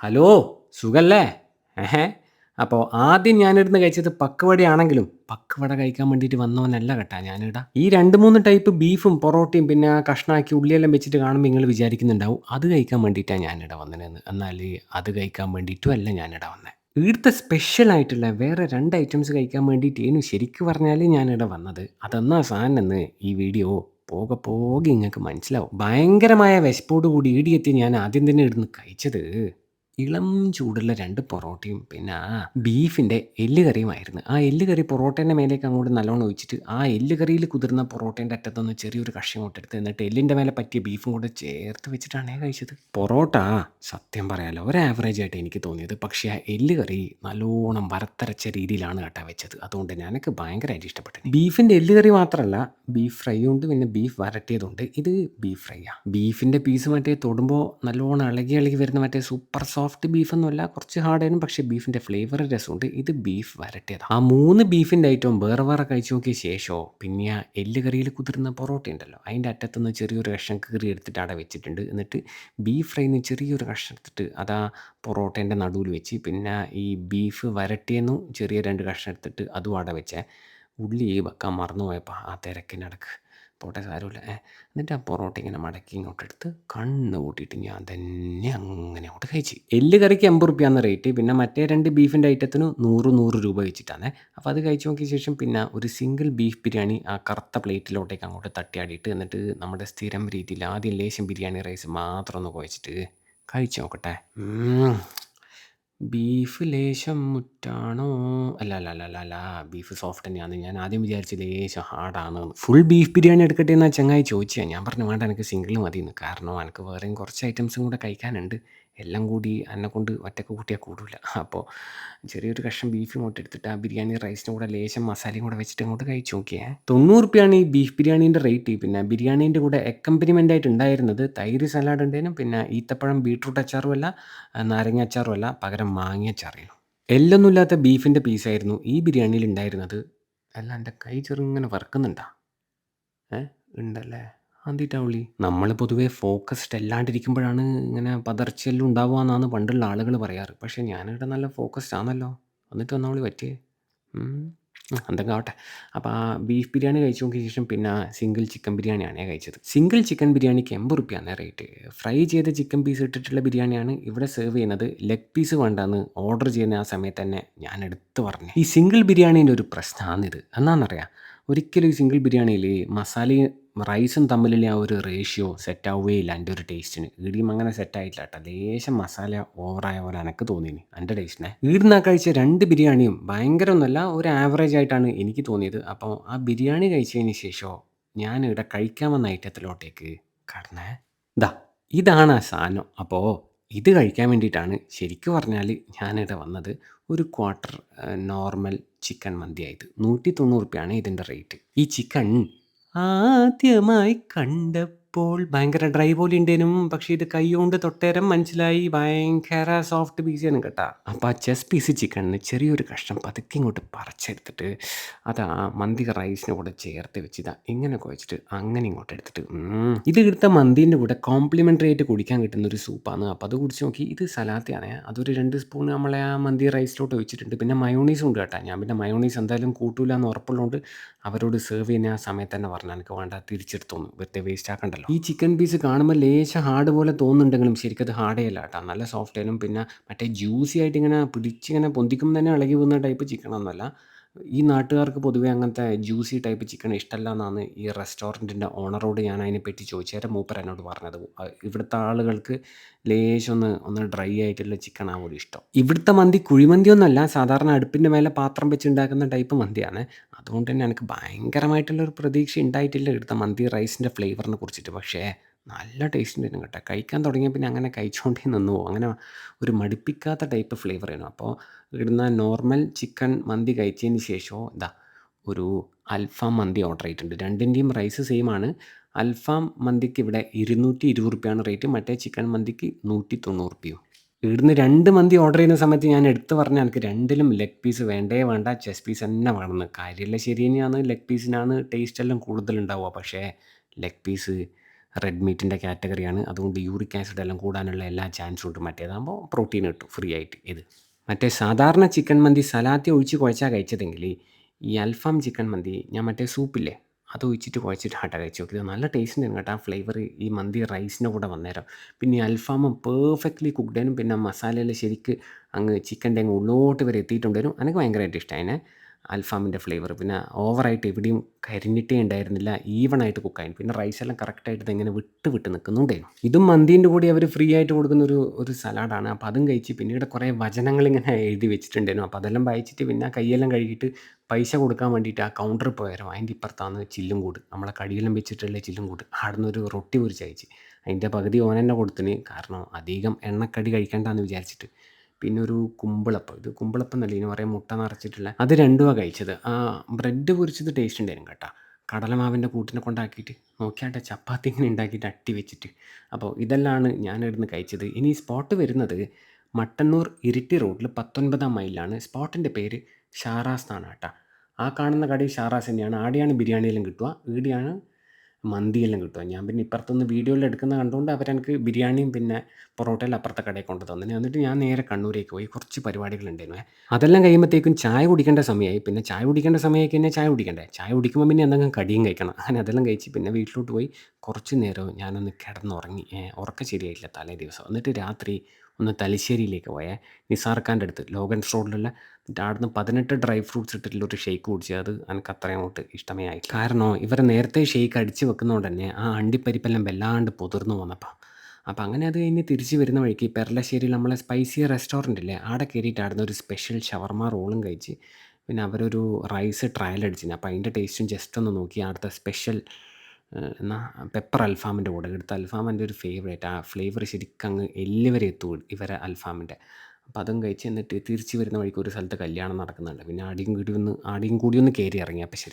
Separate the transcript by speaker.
Speaker 1: Hello സുഖല്ലേ? ഏഹേ അപ്പോൾ ആദ്യം ഞാനിരുന്ന് കഴിച്ചത് പക്കുവടയാണെങ്കിലും പക്കവട കഴിക്കാൻ വേണ്ടിയിട്ട് വന്നവനല്ല കേട്ടാ ഞാനിടാ. ഈ രണ്ട് മൂന്ന് ടൈപ്പ് ബീഫും പൊറോട്ടയും പിന്നെ ആ കഷ്ണാക്കി ഉള്ളിയെല്ലാം വെച്ചിട്ട് കാണുമ്പോൾ നിങ്ങൾ വിചാരിക്കുന്നുണ്ടാവും അത് കഴിക്കാൻ വേണ്ടിയിട്ടാണ് ഞാനിട വന്നതെന്ന് എന്നാൽ അത് കഴിക്കാൻ വേണ്ടിയിട്ടും അല്ല ഞാനിട വന്നത് ഇവിടുത്തെ സ്പെഷ്യൽ ആയിട്ടുള്ള വേറെ രണ്ട് ഐറ്റംസ് കഴിക്കാൻ വേണ്ടിയിട്ടേനു ശരിക്കും പറഞ്ഞാൽ ഞാനിവിടെ വന്നത്. അതെന്നാ സാധനം ഈ വീഡിയോ പോകെ പോകെ നിങ്ങൾക്ക് മനസ്സിലാവും. ഭയങ്കരമായ വിശപ്പോട് കൂടി ഈടിയെത്തി ഞാൻ ആദ്യം തന്നെ ഇടുന്ന് കഴിച്ചത്. ഇളം ചൂടുള്ള രണ്ട് പൊറോട്ടയും പിന്നെ ആ ബീഫിന്റെ എല്ലുകറിയുമായിരുന്നു. ആ എല്ലുകറി പൊറോട്ടേന്റെ മേലേക്ക് അങ്ങോട്ട് നല്ലോണം ഒഴിച്ചിട്ട് ആ എല്ലുകറിയിൽ കുതിർന്ന പൊറോട്ടേന്റെ അറ്റത്തൊന്ന് ചെറിയൊരു കഷ്ണം അങ്ങോട്ട് എടുത്ത് എന്നിട്ട് എല്ലിന്റെ മേലെ പറ്റിയ ബീഫും കൂടെ ചേർത്ത് വെച്ചിട്ടാണ് കഴിച്ചത്. പൊറോട്ട സത്യം പറയാലോ ഒരു ആവറേജ് ആയിട്ട് എനിക്ക് തോന്നിയത്. പക്ഷേ ആ എല്ലുകറി നല്ലോണം വറുത്തരച്ച രീതിയിലാണ് കേട്ടോ വെച്ചത്. അതുകൊണ്ട് തന്നെ ഭയങ്കരമായിട്ട് ഇഷ്ടപ്പെട്ടു. ബീഫിന്റെ എല്ലുകറി മാത്രമല്ല ബീഫ് ഫ്രൈ ഉണ്ട് പിന്നെ ബീഫ് വരട്ടിയതുണ്ട്. ഇത് ബീഫ് ഫ്രൈ ആണ് ബീഫിന്റെ പീസ് മറ്റേ തൊടുമ്പോൾ നല്ലോണം ഇളകി ഇളകി വരുന്ന മറ്റേ സൂപ്പർ ബീഫൊന്നുമല്ല കുറച്ച് ഹാർഡായിരുന്നു പക്ഷേ ബീഫിന്റെ ഫ്ലേവർ രസമുണ്ട്. ഇത് ബീഫ് വരട്ടിയതാണ് ആ മൂന്ന് ബീഫിന്റെ ഐറ്റവും വേറെ വേറെ കഴിച്ചു നോക്കിയ ശേഷമോ പിന്നെ എല്ല് കറിയിൽ കുതിർന്ന പൊറോട്ട ഉണ്ടല്ലോ അതിന്റെ അറ്റത്തുനിന്ന് ചെറിയൊരു കഷ്ണം കീറി എടുത്തിട്ട് അവിടെ വെച്ചിട്ടുണ്ട്. എന്നിട്ട് ബീഫ് ഫ്രൈന്ന് ചെറിയൊരു കഷ്ണം എടുത്തിട്ട് അതാ പൊറോട്ടേന്റെ നടുവിൽ വെച്ച് പിന്നെ ഈ ബീഫ് വരട്ടിയെന്നും ചെറിയ രണ്ട് കഷ്ണം എടുത്തിട്ട് അതും അവിടെ വെച്ചേ. ഉള്ളി വെക്കാൻ മറന്നു പോയപ്പോൾ ആ തിരക്കിനിടക്ക്. പോട്ടെ സാരമില്ല. എന്നിട്ട് ആ പൊറോട്ട ഇങ്ങനെ മടക്കി ഇങ്ങോട്ട് എടുത്ത് കണ്ണ് കൂട്ടിയിട്ട് ഞാൻ തന്നെ അങ്ങനെ അങ്ങോട്ട് കഴിച്ച്. എല്ല് കറിക്ക് എൺപത് റുപ്യാന്ന് റേറ്റ് പിന്നെ മറ്റേ രണ്ട് ബീഫിന്റെ ഐറ്റത്തിന് നൂറ് നൂറ് രൂപ വെച്ചിട്ടാണ്. അപ്പോൾ അത് കഴിച്ച് നോക്കിയ ശേഷം പിന്നെ ഒരു സിംഗിൾ ബീഫ് ബിരിയാണി ആ കറുത്ത പ്ലേറ്റിലോട്ടേക്ക് അങ്ങോട്ട് തട്ടിയാടിയിട്ട് എന്നിട്ട് നമ്മുടെ സ്ഥിരം രീതിയിൽ ആദ്യം ലേശം ബിരിയാണി റൈസ് മാത്രം ഒന്ന് കുഴച്ചിട്ട് കഴിച്ച് നോക്കട്ടെ. ബീഫ് ലേശം മുറ്റാണോ അല്ല അല്ല അല്ല അല്ല അല്ല ബീഫ് സോഫ്റ്റ് തന്നെയാണ് ഞാൻ ആദ്യം വിചാരിച്ചു ലേശം ഹാർഡാണ് ഫുൾ ബീഫ് ബിരിയാണി എടുക്കട്ടെ എന്നാൽ ചങ്ങായി ചോദിച്ചാൽ ഞാൻ പറഞ്ഞു വേണ്ട എനിക്ക് സിംഗിൾ മതിയെന്ന്. കാരണം എനിക്ക് വേറെയും കുറച്ച് ഐറ്റംസും കൂടെ കഴിക്കാനുണ്ട്. എല്ലാം കൂടി എന്നെ കൊണ്ട് ഒറ്റയ്ക്ക് കൂട്ടിയാൽ കൂടില്ല അപ്പോൾ ചെറിയൊരു കഷ്ണം ബീഫ് ഇങ്ങോട്ട് എടുത്തിട്ട് ആ ബിരിയാണി റൈസിന്റെ കൂടെ ലേശം മസാലയും കൂടെ വെച്ചിട്ട് ഇങ്ങോട്ട് കഴിച്ചു നോക്കിയേ. തൊണ്ണൂറ് റുപ്യാണ് ഈ ബീഫ് ബിരിയാണീന്റെ റേറ്റ് പിന്നെ ബിരിയാണീന്റെ കൂടെ അക്കമ്പനിമെന്റ് ആയിട്ട് ഉണ്ടായിരുന്നത് തൈര് സലാഡ് ഉണ്ടേനും പിന്നെ ഈത്തപ്പഴം ബീട്രൂട്ട് അച്ചാറും അല്ല നാരങ്ങ അച്ചാറും അല്ല പകരം മാങ്ങ അച്ചാറായിരുന്നു എല്ലൊന്നുമില്ലാത്ത ബീഫിന്റെ പീസായിരുന്നു ഈ ബിരിയാണിയിൽ ഉണ്ടായിരുന്നത്. അല്ല എന്റെ കൈ ചെറുങ്ങനെ വറക്കുന്നുണ്ടാ? ഏ ഉണ്ടല്ലേ? എന്തിട്ടാ ഉള്ളി നമ്മൾ പൊതുവേ ഫോക്കസ്ഡ് അല്ലാണ്ടിരിക്കുമ്പോഴാണ് ഇങ്ങനെ പതർച്ചയെല്ലാം ഉണ്ടാവുക എന്നാണ് പണ്ടുള്ള ആളുകൾ പറയാറ്. പക്ഷേ ഞാനിവിടെ നല്ല ഫോക്കസ്ഡ് ആണല്ലോ. എന്നിട്ട് വിളി പറ്റിയേ? എന്തൊക്കെ ആവട്ടെ. അപ്പോൾ ആ ബീഫ് ബിരിയാണി കഴിച്ചു നോക്കിയ ശേഷം പിന്നെ സിംഗിൾ ചിക്കൻ ബിരിയാണിയാണ് കഴിച്ചത്. സിംഗിൾ ചിക്കൻ ബിരിയാണിക്ക് എൺപത് റുപ്യാണ് റേറ്റ് ഫ്രൈ ചെയ്ത ചിക്കൻ പീസ് ഇട്ടിട്ടുള്ള ബിരിയാണിയാണ് ഇവിടെ സെർവ് ചെയ്യുന്നത്. ലെഗ് പീസ് വേണ്ടെന്ന് ഓർഡർ ചെയ്യുന്ന ആ സമയത്ത് തന്നെ ഞാൻ എടുത്ത് പറഞ്ഞു. ഈ സിംഗിൾ ബിരിയാണീന്റെ ഒരു പ്രശ്നമാണിത് എന്നാണെന്നറിയാം ഒരിക്കലും ഈ സിംഗിൾ ബിരിയാണിയിൽ മസാലയും റൈസും തമ്മിലുള്ള ആ ഒരു റേഷ്യോ സെറ്റ് ആവുകയില്ല എന്റെ ഒരു ടേസ്റ്റിന് ഈടിയും അങ്ങനെ സെറ്റ് ആയിട്ടില്ല കേട്ടോ ലേശം മസാല ഓവറായ പോലെ എനിക്ക് തോന്നിയിനി എന്റെ ടേസ്റ്റിനെ ഈടുന്ന കഴിച്ച രണ്ട് ബിരിയാണിയും ഭയങ്കര ഒന്നുമല്ല ഒരു ആവറേജ് ആയിട്ടാണ് എനിക്ക് തോന്നിയത്. അപ്പോൾ ആ ബിരിയാണി കഴിച്ചതിന് ശേഷം ഞാൻ ഇവിടെ കഴിക്കാൻ വന്ന ഐറ്റത്തിലോട്ടേക്ക് കടന്നേ. ഇതാ ഇതാണ് ആ സാധനം. അപ്പോൾ ഇത് കഴിക്കാൻ വേണ്ടിയിട്ടാണ് ശരിക്കും പറഞ്ഞാൽ ഞാനിവിടെ വന്നത് ഒരു ക്വാർട്ടർ നോർമൽ ചിക്കൻ മന്തിയായത്. നൂറ്റി തൊണ്ണൂറ് റുപ്യാണ് ഇതിന്റെ റേറ്റ് ഈ ചിക്കൻ ആദ്യമായി കണ്ടപ്പോൾ ഭയങ്കര ഡ്രൈ പോലെ ഉണ്ടേനും പക്ഷേ ഇത് കൈകൊണ്ട് തൊട്ടേരം മനസ്സിലായി ഭയങ്കര സോഫ്റ്റ് പീസാണ് കേട്ടാ. അപ്പം ആ ചെസ് പീസ് ചിക്കണിന് ചെറിയൊരു കഷ്ണം പതുക്കെ ഇങ്ങോട്ട് പറിച്ചെടുത്തിട്ട് അത് മന്തി റൈസിന് കൂടെ ചേർത്ത് വെച്ചിതാ ഇങ്ങനെ കുഴച്ചിട്ട് അങ്ങനെ ഇങ്ങോട്ട് എടുത്തിട്ട്. ഇത് എടുത്ത മന്തീന്റെ കൂടെ കോംപ്ലിമെന്ററി ആയിട്ട് കുടിക്കാൻ കിട്ടുന്ന ഒരു സൂപ്പാണ് അപ്പോൾ അത് കുടിച്ച് നോക്കി ഇത് സലാത്തയാണ് അതൊരു രണ്ട് സ്പൂൺ നമ്മളെ ആ മന്തി റൈസിലോട്ട് ഒഴിച്ചിട്ടുണ്ട് പിന്നെ മയോണീസും ഉണ്ട് കേട്ടോ. ഞാൻ പിന്നെ മയോണീസ് എന്തായാലും കൂട്ടൂല എന്ന് ഉറപ്പുള്ളതുകൊണ്ട് അവരോട് സെർവ് ചെയ്യുന്ന ആ സമയത്ത് തന്നെ പറഞ്ഞു എനിക്ക് വേണ്ട തിരിച്ചെടുത്തോന്നു. വെറുതെ വേസ്റ്റ് ആക്കണ്ടല്ലോ. ഈ ചിക്കൻ പീസ് കാണുമ്പോൾ ലേശം ഹാർഡ് പോലെ തോന്നുന്നുണ്ടെങ്കിലും ശരിക്കും അത് ഹാർഡേ അല്ല കേട്ടോ. നല്ല സോഫ്റ്റ് ആയാലും പിന്നെ മറ്റേ ജ്യൂസി ആയിട്ട് ഇങ്ങനെ പിടിച്ചിങ്ങനെ പൊന്തിക്കുമ്പോൾ തന്നെ ഇളകി പോകുന്ന ടൈപ്പ് ചിക്കൻ ഒന്നുമല്ല. ഈ നാട്ടുകാർക്ക് പൊതുവേ അങ്ങനത്തെ ജ്യൂസി ടൈപ്പ് ചിക്കൻ ഇഷ്ടമല്ല എന്നാണ് ഈ റെസ്റ്റോറന്റിന്റെ ഓണറോട് ഞാൻ അതിനെപ്പറ്റി ചോദിച്ചേരം മൂപ്പർ എന്നോട് പറഞ്ഞത്. ഇവിടുത്തെ ആളുകൾക്ക് ലേശം ഒന്ന് ഒന്ന് ഡ്രൈ ആയിട്ടുള്ള ചിക്കൻ ആവുമല്ലോ ഇഷ്ടം. ഇവിടുത്തെ മന്തി കുഴിമന്തി ഒന്നല്ല സാധാരണ അടുപ്പിന്റെ മേലെ പാത്രം വെച്ച് ഉണ്ടാക്കുന്ന ടൈപ്പ് മന്തിയാണ്. അതുകൊണ്ട് തന്നെ എനിക്ക് ഭയങ്കരമായിട്ടുള്ളൊരു പ്രതീക്ഷ ഉണ്ടായിട്ടില്ല ഇവിടുത്തെ മന്തി റൈസിന്റെ ഫ്ലേവറിനെ കുറിച്ചിട്ട്. പക്ഷേ നല്ല ടേസ്റ്റ് ഉണ്ടായിരുന്നു കേട്ടോ. കഴിക്കാൻ തുടങ്ങിയ പിന്നെ അങ്ങനെ കഴിച്ചുകൊണ്ടേ നിന്നു പോകും. അങ്ങനെ ഒരു മടുപ്പിക്കാത്ത ടൈപ്പ് ഫ്ലേവർ ആയിരുന്നു. അപ്പോൾ ഇവിടുന്ന് നോർമൽ ചിക്കൻ മന്തി കഴിച്ചതിന് ശേഷം ഇതാ ഒരു അൽഫാം മന്തി ഓർഡർ ചെയ്തിട്ടുണ്ട്. രണ്ടിന്റെയും റൈസ് സെയിം ആണ്. അൽഫാം മന്തിക്ക് ഇവിടെ ഇരുന്നൂറ്റി ഇരുപത് റുപ്യാണ് റേറ്റ് മറ്റേ ചിക്കൻ മന്തിക്ക് നൂറ്റി തൊണ്ണൂറ് റുപ്യയും. ഇവിടുന്ന് രണ്ട് മന്തി ഓർഡർ ചെയ്യുന്ന സമയത്ത് ഞാൻ എടുത്തു പറഞ്ഞാൽ എനിക്ക് രണ്ടിലും ലെഗ് പീസ് വേണ്ടേ വേണ്ട ചെസ് പീസ് തന്നെ വേണമെന്ന്. കാര്യമല്ല ശരി തന്നെയാണ്. ലെഗ് പീസിനാണ് ടേസ്റ്റ് എല്ലാം കൂടുതലുണ്ടാവുക. പക്ഷേ ലെഗ് പീസ് റെഡ് മീറ്റിന്റെ കാറ്റഗറിയാണ് അതുകൊണ്ട് യൂറിക് ആസിഡ് എല്ലാം കൂടാനുള്ള എല്ലാ ചാൻസും ഉണ്ട്. മറ്റേതാകുമ്പോൾ പ്രോട്ടീൻ കിട്ടും ഫ്രീ ആയിട്ട്. ഇത്. മറ്റേ സാധാരണ ചിക്കൻ മന്തി സലാത്തി ഒഴിച്ച് കുഴച്ചാൽ കഴിച്ചതെങ്കിൽ ഈ അൽഫാം ചിക്കൻ മന്തി ഞാൻ മറ്റേ സൂപ്പില്ലേ അത് ഒഴിച്ചിട്ട് കുഴച്ചിട്ട് ഹാട്ടാ കഴിച്ച് നോക്കിയത് നല്ല ടേസ്റ്റ് ഉണ്ട് കേട്ടോ. ആ ഫ്ലേവർ ഈ മന്തി റൈസിന്റെ കൂടെ വന്നേരം. പിന്നെ ഈ അൽഫാമും പെർഫെക്റ്റ്ലി കുക്ക്ഡേനും പിന്നെ മസാലയിൽ ശരിക്ക് അങ്ങ് ചിക്കന്റെ അങ്ങ് ഉള്ളോട്ട് വരെ എത്തിയിട്ടുണ്ടായിരുന്നു എനിക്ക് ഭയങ്കരമായിട്ട് ഇഷ്ടമായിനെ അൽഫാമിന്റെ ഫ്ലേവർ. പിന്നെ ഓവറായിട്ട് എവിടെയും കരിഞ്ഞിട്ടേ ഉണ്ടായിരുന്നില്ല. ഈവൺ ആയിട്ട് കുക്ക് കുക്കായി പിന്നെ റൈസ് എല്ലാം കറക്റ്റായിട്ട് ഇങ്ങനെ വിട്ട് വിട്ട് നിൽക്കുന്നുണ്ടായിരുന്നു ഇതും മന്തീന്റെ കൂടി അവർ ഫ്രീ ആയിട്ട് കൊടുക്കുന്ന ഒരു ഒരു സലാഡാണ് അപ്പോൾ അതും കഴിച്ച് പിന്നീട് കുറേ വചനങ്ങൾ ഇങ്ങനെ എഴുതി വെച്ചിട്ടുണ്ടായിരുന്നു. അപ്പോൾ അതെല്ലാം വായിച്ചിട്ട് പിന്നെ കൈയെല്ലാം കഴുകിയിട്ട് പൈസ കൊടുക്കാൻ വേണ്ടിയിട്ട് ആ കൗണ്ടറിൽ പോയായിരുന്നു അതിന്റെ ഇപ്പുറത്താണ് ചില്ലും കൂട്. നമ്മളെ കടിയെല്ലാം വെച്ചിട്ടുള്ള ചില്ലും കൂട്. അവിടെ ഒരു റൊട്ടി പൊരിച്ച് അയച്ച് അതിന്റെ പകുതി ഓനെന്നെ കൊടുത്തിന്. കാരണം അധികം എണ്ണക്കടി കഴിക്കേണ്ടെന്ന് വിചാരിച്ചിട്ട്. പിന്നെ ഒരു കുമ്പിളപ്പം. ഇത് കുമ്പിളപ്പം എന്നല്ല ഇനി പറയാൻ മുട്ട നിറച്ചിട്ടുള്ള. അത് രണ്ടുമാണ് കഴിച്ചത്. ആ ബ്രെഡ് പൊരിച്ചത് ടേസ്റ്റ് ഉണ്ടായിരുന്നു കേട്ടോ. കടലമാവിന്റെ കൂട്ടിനെ കൊണ്ടാക്കിയിട്ട് നോക്കിയാട്ടെ ചപ്പാത്തി ഇങ്ങനെ ഉണ്ടാക്കിയിട്ട് അട്ടി വെച്ചിട്ട്. അപ്പോൾ ഇതെല്ലാമാണ് ഞാൻ ഇവിടുന്ന് കഴിച്ചത്. ഇനി സ്പോട്ട് വരുന്നത് മട്ടന്നൂർ ഇരിട്ടി റോഡിൽ പത്തൊൻപതാം മൈലാണ്. സ്പോട്ടിന്റെ പേര് ഷാറാസ് എന്നാണ് കേട്ടോ. ആ കാണുന്ന കടയിൽ ഷാറാസ് തന്നെയാണ് ആടെയാണ് ബിരിയാണിയെല്ലാം കിട്ടുക. ഈടെയാണ് മന്തിയെല്ലാം കിട്ടുക ഞാൻ പിന്നെ ഇപ്പുറത്തുനിന്ന് വീഡിയോയിൽ എടുക്കുന്ന കണ്ടുകൊണ്ട് അവരെനിക്ക് ബിരിയാണിയും പിന്നെ പൊറോട്ടയിൽ അപ്പുറത്തെ കടയിൽ കൊണ്ട് തന്നിന് എന്നിട്ട് ഞാൻ നേരെ കണ്ണൂരേക്ക് പോയി. കുറച്ച് പരിപാടികളുണ്ടായിരുന്നു അതെല്ലാം കഴിയുമ്പോഴത്തേക്കും ചായ കുടിക്കേണ്ട സമയമായി. പിന്നെ ചായ കുടിക്കേണ്ട സമയമായി കഴിഞ്ഞാൽ ചായ കുടിക്കണ്ടേ? ചായ കുടിക്കുമ്പോൾ പിന്നെ എന്തെങ്കിലും കടിയും കഴിക്കണം. അങ്ങനെ അതെല്ലാം കഴിച്ച് പിന്നെ വീട്ടിലോട്ട് പോയി കുറച്ച് നേരം ഞാനൊന്ന് കിടന്നുറങ്ങി. ഉറക്കം ശരിയായില്ല തലേ ദിവസം. എന്നിട്ട് രാത്രി ഒന്ന് തലശ്ശേരിയിലേക്ക് പോയേ. നിസാർ അടുത്ത് ലോഗൻസ് റോഡിലുള്ള എന്നിട്ട് അവിടുന്ന് പതിനെട്ട് ഡ്രൈ ഫ്രൂട്ട്സ് ഇട്ടിട്ടുള്ള ഒരു ഷേക്ക് കുടിച്ചു അത് എനിക്ക് അത്രയും അങ്ങോട്ട് ഇഷ്ടമേ ആയി കാരണം ഇവർ നേരത്തെ ഷേക്ക് അടിച്ച് വെക്കുന്നതുകൊണ്ട് തന്നെ ആ അണ്ടിപ്പരിപ്പെല്ലാം വല്ലാണ്ട് പൊതിർന്നു വന്നപ്പോൾ അപ്പോൾ അങ്ങനെ അത് കഴിഞ്ഞ് തിരിച്ച് വരുന്ന വഴിക്ക് പെരളശ്ശേരിയിൽ നമ്മളെ സ്പൈസി റെസ്റ്റോറന്റ് ഇല്ലേ അവിടെ കയറിയിട്ട് അവിടുന്ന് ഒരു സ്പെഷ്യൽ ഷവർമ റോളും കഴിച്ച് പിന്നെ അവരൊരു റൈസ് ട്രയൽ അടിച്ചിന്. അപ്പോൾ അതിന്റെ ടേസ്റ്റും ജസ്റ്റ് ഒന്ന് നോക്കി അവിടുത്തെ സ്പെഷ്യൽ എന്നാ പെപ്പർ അൽഫാമിന്റെ കൂടെ. എടുത്ത അൽഫാം എന്റെ ഒരു ഫേവറേറ്റ് ആ ഫ്ലേവർ ശരിക്കും അങ്ങ് എല്ല് വരെ എത്തും ഇവരെ അൽഫാമിന്റെ. അപ്പോൾ അതും കഴിച്ച് എന്നിട്ട് തിരിച്ച് വരുന്ന വഴിക്ക് ഒരു സ്ഥലത്ത് കല്യാണം നടക്കുന്നുണ്ട്. പിന്നെ ആടിയും കൂടി ഒന്ന് ആടെയും കൂടി ഒന്ന് കയറി ഇറങ്ങി അപ്പോൾ ശരി.